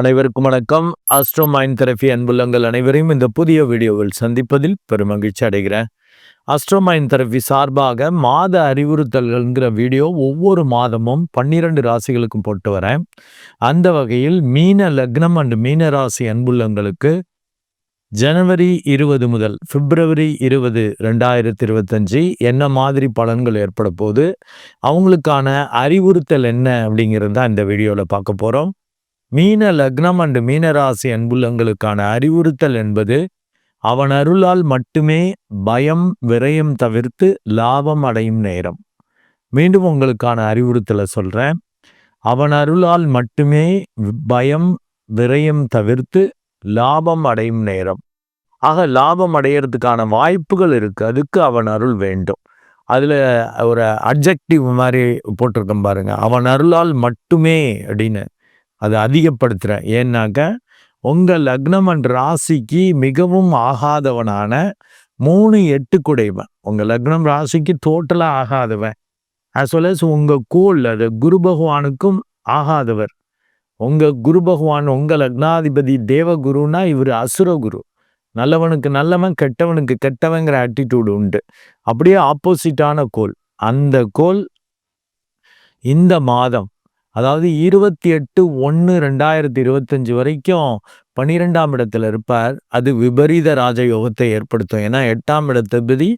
அனைவருக்கும் வணக்கம். Astro mind therapy அன்புள்ளங்கள் அனைவரையும் இந்த புதிய வீடியோவில் சந்திப்பதில் பெருமகிழ்ச்சி அடைகிறேன். ஆஸ்ட்ரோ மைண்ட் தெரபி சார்பாக மாத அறிவுறுத்தல்கள்ங்கிற வீடியோ ஒவ்வொரு மாதமும் பன்னிரண்டு ராசிகளுக்கும் போட்டு வரேன். அந்த வகையில் மீன லக்னம் அண்ட் மீன ராசி அன்புள்ளங்களுக்கு ஜனவரி இருபது முதல் பிப்ரவரி இருபது ரெண்டாயிரத்தி இருபத்தஞ்சி என்ன மாதிரி பலன்கள் ஏற்பட போது அவங்களுக்கான அறிவுறுத்தல் என்ன அப்படிங்கிறது தான் இந்த வீடியோவில் பார்க்க போகிறோம் மீன லக்னம் அண்டு மீனராசி அன்புள்ளங்களுக்கான அறிவுறுத்தல் என்பது அவன் அருளால் மட்டுமே பயம் விரயம் தவிர்த்து லாபம் அடையும் நேரம். மீண்டும் உங்களுக்கான அறிவுறுத்தலை சொல்றேன். அவன் அருளால் மட்டுமே பயம் விரயம் தவிர்த்து லாபம் அடையும் நேரம். ஆக லாபம் அடையிறதுக்கான வாய்ப்புகள் இருக்கு. அதுக்கு அவன் அருள் வேண்டும். அதில் ஒரு அப்ஜெக்டிவ் மாதிரி போட்டிருக்கேன் பாருங்க. அவன் அருளால் மட்டுமே அப்படின்னு. அதை அதிகப்படுத்துகிறேன் ஏன்னாக்க உங்கள் லக்னம் அண்ட் ராசிக்கு மிகவும் ஆகாதவனான மூணு எட்டு குடைவன் உங்கள் லக்னம் ராசிக்கு டோட்டலாக ஆகாதவன். ஆஸ் வெல் அஸ் உங்கள் கோல் அது குரு பகவானுக்கும் ஆகாதவர். உங்கள் குரு பகவான் உங்கள் லக்னாதிபதி தேவகுருனா இவர் அசுரகுரு நல்லவனுக்கு நல்லவன் கெட்டவனுக்கு கெட்டவங்கிற ஆட்டிடியூடு உண்டு. அப்படியே ஆப்போசிட்டான கோல் அந்த கோல் இந்த மாதம் அதாவது இருபத்தி எட்டு ஒன்று ரெண்டாயிரத்தி இருபத்தஞ்சு வரைக்கும் பன்னிரெண்டாம் இடத்துல இருப்பார். அது விபரீத ராஜயோகத்தை ஏற்படுத்தும். ஏன்னா எட்டாம் இடத்தபதி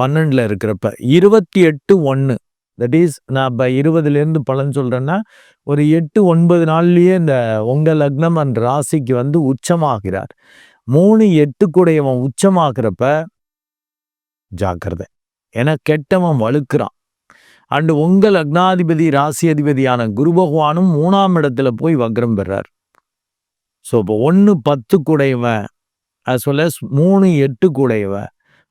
பன்னெண்டில் இருக்கிறப்ப இருபத்தி எட்டு ஒன்று தட் இஸ் நான் இப்போ இருபதுலேருந்து பலன் சொல்கிறேன்னா ஒரு எட்டு ஒன்பது நாள்லேயே இந்த உங்கள் லக்னம் அண்ட் ராசிக்கு வந்து உச்சமாகிறார். மூணு எட்டு கூடையவன் உச்சமாகிறப்ப ஜாக்கிரதை. ஏன்னா கெட்டவன் வலுக்கிறான் அண்டு உங்கள் அக்னாதிபதி ராசி அதிபதியான குரு பகவானும் மூணாம் இடத்துல போய் வக்ரம் பெறார். ஸோ இப்போ ஒன்று பத்து கூடையவன் அஸ் சொல்ல மூணு எட்டு கூடையவன்.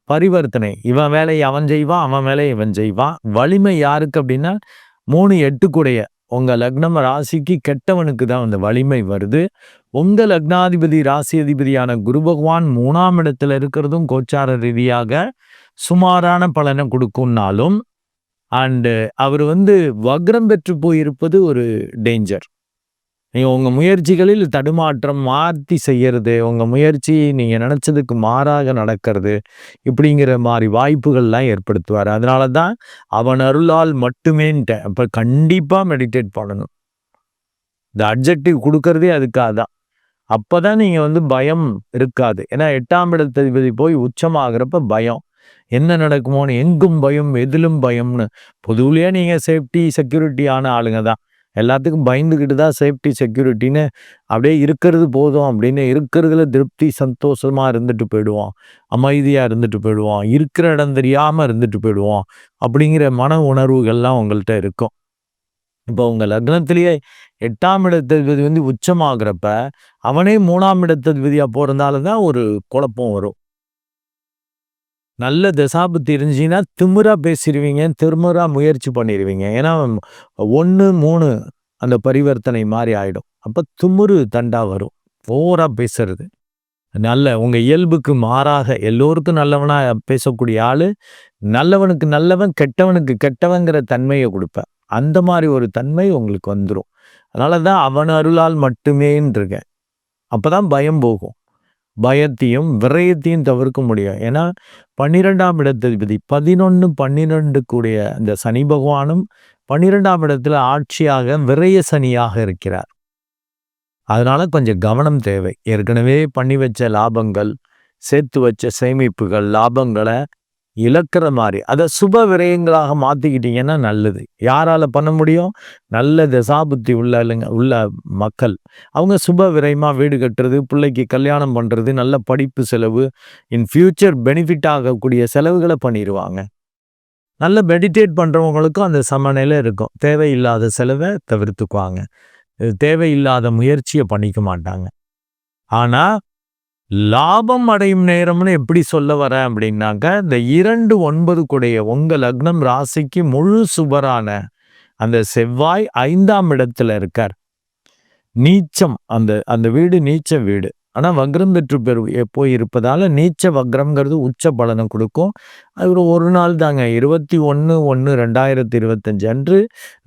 பரிவர்த்தனை இவன் வேலையை அவன் செய்வான் அவன் வேலையை இவன் செய்வான். வலிமை யாருக்கு அப்படின்னா மூணு எட்டு கூடைய உங்கள் லக்னம் ராசிக்கு கெட்டவனுக்கு தான் அந்த வலிமை வருது. உங்கள் லக்னாதிபதி ராசி அதிபதியான குரு பகவான் மூணாம் இடத்துல இருக்கிறதும் கோச்சார ரீதியாக சுமாரான பலனை கொடுக்கும்னாலும் அண்டு அவர் வந்து வக்ரம் பெற்று போயிருப்பது ஒரு டேஞ்சர் நீங்கள் உங்கள் முயற்சிகளில் தடுமாற்றம் மாற்றி செய்கிறது உங்கள் முயற்சி நீங்கள் நினச்சதுக்கு மாறாக நடக்கிறது இப்படிங்கிற மாதிரி வாய்ப்புகள்லாம் ஏற்படுத்துவார். அதனால தான் அவன் அருளால் மட்டுமேன்ட்ட அப்போ கண்டிப்பாக மெடிடேட் பண்ணணும். இந்த அப்ஜெக்டிவ் கொடுக்கறதே அதுக்காக தான் அப்போ தான் நீங்கள் வந்து பயம் இருக்காது. ஏன்னா எட்டாம் இடத்ததிபதி போய் உச்சமாகிறப்ப பயம். என்ன நடக்குமோன்னு எங்கும் பயம் எதிலும் பயம்னு. பொதுவிலேயே நீங்கள் சேஃப்டி செக்யூரிட்டியான ஆளுங்க தான். எல்லாத்துக்கும் பயந்துக்கிட்டு தான் சேஃப்டி செக்யூரிட்டின்னு அப்படியே இருக்கிறது போதும் அப்படின்னு இருக்கிறதுல திருப்தி சந்தோஷமாக இருந்துட்டு போயிடுவோம். அமைதியாக இருந்துட்டு போயிடுவோம். இருக்கிற இடம் தெரியாமல் இருந்துட்டு போயிடுவோம். அப்படிங்கிற மன உணர்வுகள்லாம் உங்கள்கிட்ட இருக்கும். இப்போ உங்கள் லக்னத்திலேயே எட்டாம் இடத்ததிபதி வந்து உச்சமாகிறப்ப அவனே மூணாம் இடத்ததிபதியாக போகிறதால தான் ஒரு குழப்பம் வரும். நல்ல தசாபுத்தி இருந்துச்சுன்னா திமுறா பேசிடுவீங்க திருமுறா முயற்சி பண்ணிடுவீங்க. ஏன்னா ஒன்று மூணு அந்த பரிவர்த்தனை மாதிரி ஆகிடும் அப்போ திமுரு தண்டா வரும். ஓவராக பேசுறது. நல்ல உங்கள் இயல்புக்கு மாறாக எல்லோருக்கும் நல்லவனாக பேசக்கூடிய ஆள் நல்லவனுக்கு நல்லவன் கெட்டவனுக்கு கெட்டவங்கிற தன்மையை கொடுப்பேன் அந்த மாதிரி ஒரு தன்மை உங்களுக்கு வந்துடும் அதனால தான் அவன் அருளால் மட்டுமேன்றிருக்கேன் அப்போ தான் பயம் போகும். பயத்தையும் விரயத்தையும் தவிர்க்க முடியும். ஏன்னா பன்னிரெண்டாம் இடத்ததிபதி பதினொன்று பன்னிரெண்டு கூடிய இந்த சனி பகவானும் பன்னிரெண்டாம் இடத்துல ஆட்சியாக விரய சனியாக இருக்கிறார். அதனால கொஞ்சம் கவனம் தேவை. ஏற்கனவே பண்ணி வச்ச லாபங்கள் சேர்த்து வச்ச சேமிப்புகள் லாபங்களை இழக்கிற மாதிரி. அதை சுப விரயங்களாக மாற்றிக்கிட்டீங்கன்னா நல்லது. யாரால் பண்ண முடியும்? நல்ல தசாபுத்தி உள்ள உள்ள மக்கள். அவங்க சுப விரயமாக வீடு கட்டுறது பிள்ளைக்கு கல்யாணம் பண்ணுறது நல்ல படிப்பு செலவு இன் ஃபியூச்சர் பெனிஃபிட் ஆகக்கூடிய செலவுகளை பண்ணிடுவாங்க நல்ல மெடிடேட் பண்ணுறவங்களுக்கும் அந்த சமநிலை இருக்கும். தேவையில்லாத செலவை தவிர்த்துக்குவாங்க. தேவையில்லாத முயற்சியை பண்ணிக்க மாட்டாங்க. ஆனால் லாபம் அடையும் நேரம்னு எப்படி சொல்ல வரேன் அப்படின்னாக்க இந்த இரண்டு ஒன்பது கூடைய லக்னம் ராசிக்கு முழு சுபரான அந்த செவ்வாய் ஐந்தாம் இடத்துல இருக்கார். நீச்சம் அந்த அந்த வீடு நீச்ச வீடு. ஆனால் வக்ரம் பெற்று பெரு போய் இருப்பதால் நீச்ச வக்ரம்ங்கிறது உச்ச பலனை கொடுக்கும். அது ஒரு நாள் தாங்க. இருபத்தி ஒன்று ஒன்று ரெண்டாயிரத்தி இருபத்தஞ்சு அன்று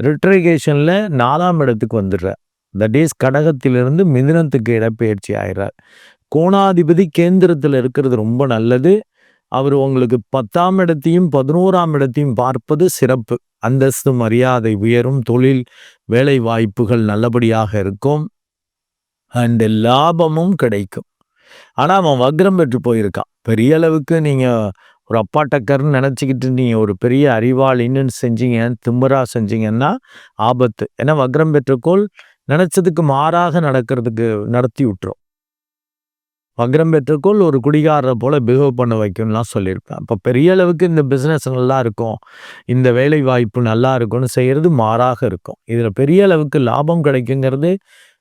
ரிட்ரிகேஷனில் நாலாம் இடத்துக்கு வந்துடுறார். தட் இஸ் கடகத்திலிருந்து மிதினத்துக்கு இடப்பெயர்ச்சி ஆகிறார் கோணாதிபதி கேந்திரத்தில் இருக்கிறது ரொம்ப நல்லது. அவர் உங்களுக்கு பத்தாம் இடத்தையும் பதினோராம் இடத்தையும் பார்ப்பது சிறப்பு. அந்தஸ்து மரியாதை உயரும் தொழில் வேலை வாய்ப்புகள் நல்லபடியாக இருக்கும். அண்டு லாபமும் கிடைக்கும். ஆனால் அவன் வக்ரம் பெற்று போயிருக்கான். பெரிய அளவுக்கு நீங்கள் ஒரு அப்பாட்டக்கர்னு நினச்சிக்கிட்டு நீங்கள் ஒரு பெரிய அறிவாளின்னு செஞ்சீங்க திம்பரா செஞ்சீங்கன்னா ஆபத்து. ஏன்னா வக்ரம் பெற்றக்கோள் நினச்சதுக்கு மாறாக நடக்கிறதுக்கு நடத்தி விட்டுரும். வக்ரம் பெற்றுக்கோள் ஒரு குடிகாரரை போல் பிஹேவ் பண்ண வைக்கும்லாம் சொல்லியிருப்பேன். அப்போ பெரிய அளவுக்கு இந்த பிஸ்னஸ் நல்லா இருக்கும். இந்த வேலை வாய்ப்பு நல்லா இருக்கும்னு செய்கிறது மாறாக இருக்கும். இதில் பெரிய அளவுக்கு லாபம் கிடைக்குங்கிறது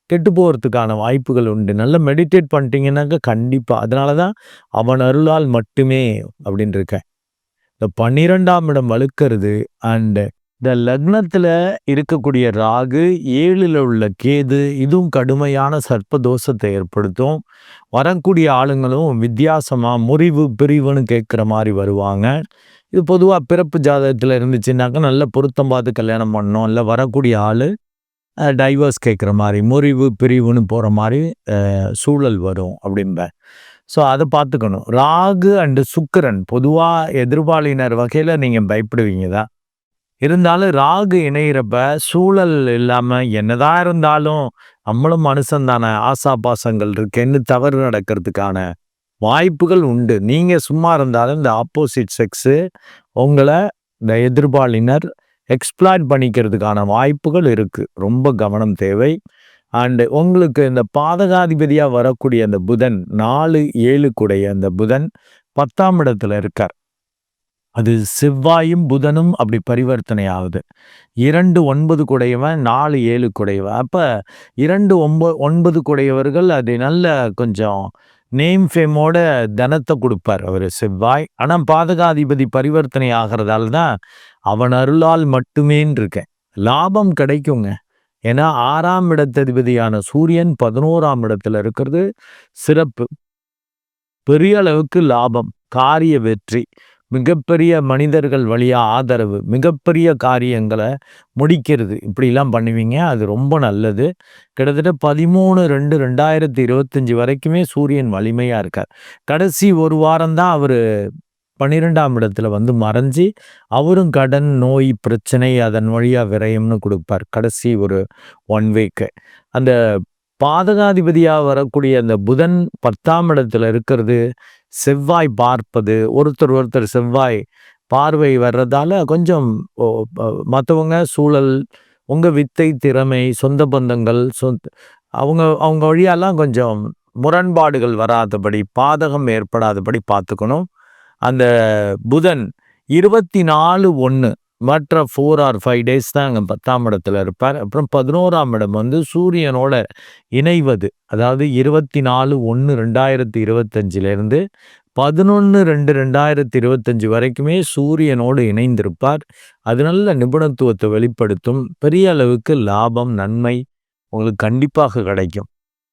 கெட்டு போகிறதுக்கான வாய்ப்புகள் உண்டு. நல்லா மெடிடேட் பண்ணிட்டீங்கன்னாக்க கண்டிப்பாக அதனால தான் அவன் அருளால் மட்டுமே அப்படின்னு இருக்கேன் இந்த பன்னிரெண்டாம் இடம் வலுக்கிறது அண்டு இந்த லக்னத்தில் இருக்கக்கூடிய ராகு ஏழில் உள்ள கேது இதுவும் கடுமையான சர்ப்பதோஷத்தை ஏற்படுத்தும். வரக்கூடிய ஆளுங்களும் வித்தியாசமாக முறிவு பிரிவுன்னு கேட்குற மாதிரி வருவாங்க. இது பொதுவாக பிறப்பு ஜாதகத்தில் இருந்துச்சுன்னாக்கா நல்ல பொருத்தம் பார்த்து கல்யாணம் பண்ணோம் இல்லை வரக்கூடிய ஆள் டைவர்ஸ் கேட்குற மாதிரி முறிவு பிரிவுன்னு போகிற மாதிரி சூழல் வரும் அப்படிம்ப. ஸோ அதை பார்த்துக்கணும். ராகு அண்டு சுக்கரன் பொதுவாக எதிர்பாலினர் வகையில் நீங்கள் பயப்படுவீங்க தான். இருந்தாலும் ராகு இணையிறப்ப சூழல் இல்லாமல் என்னதான் இருந்தாலும் நம்மளும் மனுஷன்தானே ஆசா பாசங்கள் இருக்கேன்னு தவறு நடக்கிறதுக்கான வாய்ப்புகள் உண்டு. நீங்கள் சும்மா இருந்தாலும் இந்த ஆப்போசிட் செக்ஸு உங்களை இந்த எதிர்பாலினர் எக்ஸ்பிளாய்ட் பண்ணிக்கிறதுக்கான வாய்ப்புகள் இருக்குது ரொம்ப கவனம் தேவை. அண்டு உங்களுக்கு இந்த பாதகாதிபதியாக வரக்கூடிய அந்த புதன் நாலு ஏழு கூடைய அந்த புதன் பத்தாம் இடத்துல இருக்கார். அது செவ்வாயும் புதனும் அப்படி பரிவர்த்தனை ஆகுது இரண்டு ஒன்பது குடையவன் நாலு ஏழு குடையவன். அப்போ இரண்டு ஒம்ப ஒன்பது குடையவர்கள் அது நல்ல கொஞ்சம் நேம் ஃபேமோட தனத்தை கொடுப்பார் அவர் செவ்வாய். ஆனால் பாதகாதிபதி பரிவர்த்தனை ஆகிறதால தான் அவன் அருளால் மட்டுமேன்னு இருக்கேன் லாபம் கிடைக்குங்க. ஏன்னா ஆறாம் இடத்ததிபதியான சூரியன் பதினோராம் இடத்துல இருக்கிறது. சிறப்பு. பெரிய அளவுக்கு லாபம். காரிய வெற்றி. மிகப்பெரிய மனிதர்கள் வழியாக ஆதரவு மிகப்பெரிய காரியங்களை முடிக்கிறது. இப்படிலாம் பண்ணுவீங்க அது ரொம்ப நல்லது. கிட்டத்தட்ட பதிமூணு ரெண்டு ரெண்டாயிரத்தி இருபத்தஞ்சி வரைக்குமே சூரியன் வலிமையாக இருக்கார். கடைசி ஒரு வாரம்தான் அவர் பன்னிரெண்டாம் இடத்துல வந்து மறைஞ்சி அவரும் கடன் நோய் பிரச்சனை அதன் வழியாக விரயம்னு கொடுப்பார். கடைசி ஒரு ஒன் வீக்கு அந்த பாதகாதிபதியாக வரக்கூடிய அந்த புதன் பத்தாம் இடத்துல இருக்கிறது செவ்வாய் பார்ப்பது ஒருத்தர் ஒருத்தர் செவ்வாய் பார்வை வர்றதால கொஞ்சம் மற்றவங்க சூழல் உங்கள் வித்தை திறமை சொந்த பந்தங்கள் சொந்த அவங்க அவங்க வழியெல்லாம் கொஞ்சம் முரண்பாடுகள் வராதபடி பாதகம் ஏற்படாதபடி பார்த்துக்கணும். அந்த புதன் இருபத்தி நாலு ஒன்று மற்ற ஃபோர் ஆர் ஃபைவ் டேஸ் தான் அங்கே பத்தாம் இடத்துல இருப்பார். அப்புறம் பதினோராம் இடம் வந்து சூரியனோட இணைவது. அதாவது இருபத்தி நாலு ஒன்று ரெண்டாயிரத்தி இருபத்தஞ்சிலேருந்து பதினொன்று ரெண்டு ரெண்டாயிரத்தி இருபத்தஞ்சி வரைக்குமே சூரியனோடு இணைந்திருப்பார். அது நல்ல நிபுணத்துவத்தை வெளிப்படுத்தும். பெரிய அளவுக்கு லாபம் நன்மை உங்களுக்கு கண்டிப்பாக கிடைக்கும்.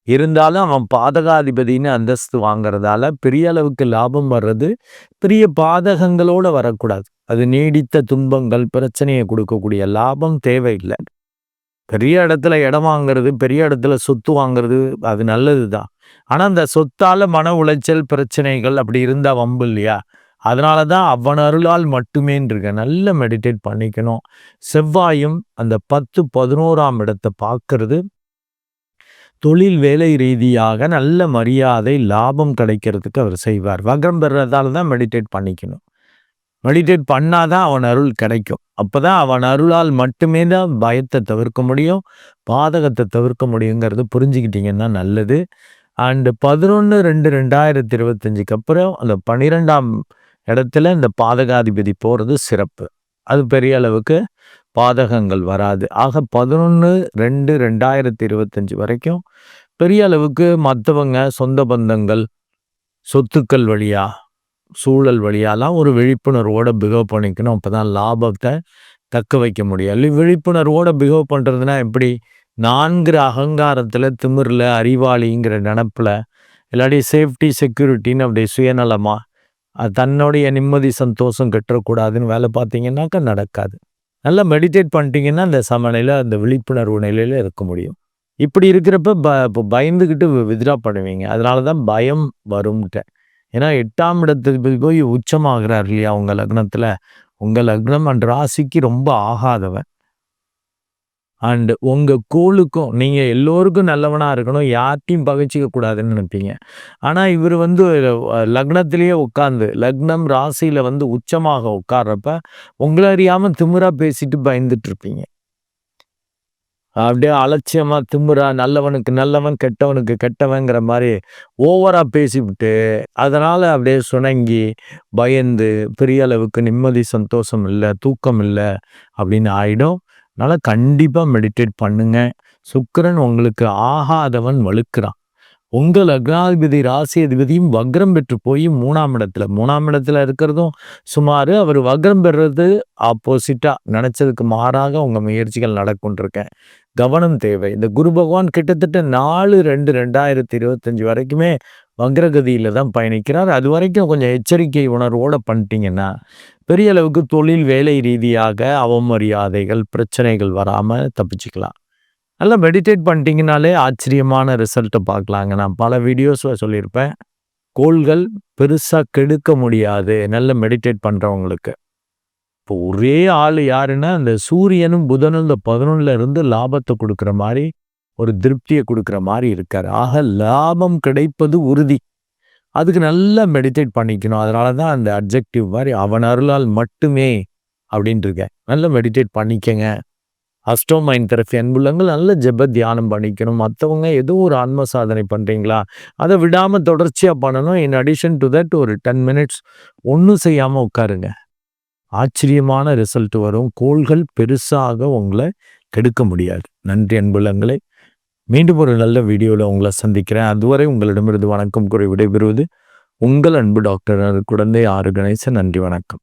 இருந்தாலும் அவன் பாதகாதிபதினு அந்தஸ்து வாங்குறதால பெரிய அளவுக்கு லாபம் வர்றது பெரிய பாதகங்களோடு வரக்கூடாது. அது நீடித்த துன்பங்கள் பிரச்சனையை கொடுக்கக்கூடிய லாபம் தேவையில்லை. பெரிய இடத்துல இடம் வாங்குறது பெரிய இடத்துல சொத்து வாங்குறது அது நல்லது தான். ஆனால் அந்த சொத்தால் மன உளைச்சல் பிரச்சனைகள் அப்படி இருந்தால் வம்பு இல்லையா? அதனால தான் அவன் அருளால் மட்டுமேன்றிருக்க நல்ல மெடிடேட் பண்ணிக்கணும். செவ்வாயும் அந்த பத்து பதினோராம் இடத்தை பார்க்கறது தொழில் வேலை ரீதியாக நல்ல மரியாதை லாபம் கிடைக்கிறதுக்கு அவர் செய்வார். வக்ரம் பெறதால தான் மெடிடேட் பண்ணிக்கணும். மெடிடேட் பண்ணால் தான் அவன் அருள் கிடைக்கும். அப்போ தான் அவன் அருளால் மட்டுமே தான் பயத்தை தவிர்க்க முடியும் பாதகத்தை தவிர்க்க முடியுங்கிறது புரிஞ்சுக்கிட்டீங்கன்னா நல்லது. அண்டு பதினொன்று ரெண்டு ரெண்டாயிரத்தி இருபத்தஞ்சுக்கு அப்புறம் அந்த பன்னிரெண்டாம் இடத்துல இந்த பாதகாதிபதி போகிறது சிறப்பு. அது பெரிய அளவுக்கு பாதகங்கள் வராது. ஆக பதினொன்று ரெண்டு ரெண்டாயிரத்தி இருபத்தஞ்சி வரைக்கும் பெரிய அளவுக்கு மற்றவங்க சொந்த பந்தங்கள் சொத்துக்கள் வழியா சூழல் வழியாலாம் ஒரு விழிப்புணர்வோடு பிஹேவ் பண்ணிக்கணும். அப்போ தான் லாபத்தை தக்க வைக்க முடியும். இல்லை விழிப்புணர்வோடு பிஹேவ் பண்ணுறதுனா எப்படி? நான்கிற அகங்காரத்தில் திமிரில் அறிவாளிங்கிற நினப்பில் இல்லாட்டி சேஃப்டி செக்யூரிட்டின்னு அப்படி சுயநலமாக தன்னுடைய நிம்மதி சந்தோஷம் கெட்டக்கூடாதுன்னு வேலை பார்த்தீங்கன்னாக்கா நடக்காது. நல்லா மெடிடேட் பண்ணிட்டீங்கன்னா அந்த சமநிலையில் அந்த விழிப்புணர்வு நிலையில் இருக்க முடியும். இப்படி இருக்கிறப்ப ப இப்போ பயந்துக்கிட்டு வித்ரா பண்ணுவீங்க. அதனால தான் பயம் வரும்ட்டேன். ஏன்னா எட்டாம் இடத்துக்கு போய் உச்சமாகிறார் இல்லையா உங்கள் லக்னத்தில் உங்கள் லக்னம் அண்ட் ராசிக்கு ரொம்ப ஆகாதவன். அண்டு உங்கள் கோளுக்கும் நீங்கள் எல்லோருக்கும் நல்லவனாக இருக்கணும். யார்ட்டையும் பகைச்சிக்க கூடாதுன்னு நினைப்பீங்க. ஆனால் இவர் வந்து லக்னத்திலேயே உட்காந்து லக்னம் ராசியில் வந்து உச்சமாக உட்கார்றப்ப, உங்களை அறியாமல் திமிரா பேசிட்டு பயந்துட்டு இருப்பீங்க. அப்படியே அலட்சியமாக திம்புறா நல்லவனுக்கு நல்லவன், கெட்டவனுக்கு கெட்டவங்கிற மாதிரி ஓவராக பேசிவிட்டு, அதனால் அப்படியே சுணங்கி, பயந்து, பெரிய அளவுக்கு நிம்மதி, சந்தோஷம் இல்லை தூக்கம் இல்லை அப்படின்னு ஆகிடும் அதனால் கண்டிப்பாக மெடிடேட் பண்ணுங்க. சுக்கரன் உங்களுக்கு ஆகாதவன் வலுக்கிறான். உங்கள் லக்னாதிபதி, ராசி அதிபதியும் வக்ரம் பெற்று போய் மூணாம் இடத்துல மூணாம் இடத்துல இருக்கிறதும் சுமார் அவர் வக்ரம் பெறுறது ஆப்போசிட்டாக நினச்சதுக்கு மாறாக உங்கள் முயற்சிகள் நடக்கும்ன்ருக்கேன். கவனம் தேவை. இந்த குரு பகவான் கிட்டத்தட்ட 4/2/2025 வரைக்குமே வக்ரகதியில் தான் பயணிக்கிறார். அதுவரைக்கும் கொஞ்சம் எச்சரிக்கை உணர்வோடு பண்ணிட்டீங்கன்னா, பெரிய அளவுக்கு தொழில், வேலை ரீதியாக அவமரியாதைகள், பிரச்சனைகள் வராமல் தப்பிச்சுக்கலாம். நல்லா மெடிடேட் பண்ணிட்டீங்கனாலே ஆச்சரியமான ரிசல்ட்டை பார்க்கலாங்க. நான் பல வீடியோஸில் சொல்லியிருப்பேன். கோள்கள் பெருசாக கெடுக்க முடியாது. நல்ல மெடிடேட் பண்ணுறவங்களுக்கு இப்போ ஒரே ஆள் யாருன்னா, அந்த சூரியனும், புதனும் இந்த 11ல இருந்து லாபத்தை கொடுக்குற மாதிரி ஒரு திருப்தியை கொடுக்குற மாதிரி இருக்கார் ஆக லாபம் கிடைப்பது உறுதி. அதுக்கு நல்லா மெடிடேட் பண்ணிக்கணும். அதனால தான் அந்த அட்ஜெக்டிவ் மாதிரி அவன் அருளால் மட்டுமே அப்படின்ட்டுருக்கேன். நல்லா மெடிடேட் பண்ணிக்கங்க. அஸ்டோமைன் தெரப்பி அன்புள்ளங்கள் நல்ல ஜெப தியானம் பண்ணிக்கணும். மற்றவங்க ஏதோ ஒரு ஆன்ம சாதனை பண்ணுறீங்களா அதை விடாமல் தொடர்ச்சியாக பண்ணணும். இன் அடிஷன் டூ தட் ஒரு 10 மினிட்ஸ் ஒன்றும் செய்யாமல் உட்காருங்க. ஆச்சரியமான ரிசல்ட் வரும். கோள்கள் பெருசாக உங்களை கெடுக்க முடியாது. நன்றி அன்புள்ளங்களே! மீண்டும் ஒரு நல்ல வீடியோவில் உங்களை சந்திக்கிறேன். அதுவரை உங்களிடமிருந்து வணக்கம் கூறி விடைபெறுவது, உங்கள் அன்பு டாக்டர் குழந்தை ஆறு கணேசன். நன்றி, வணக்கம்.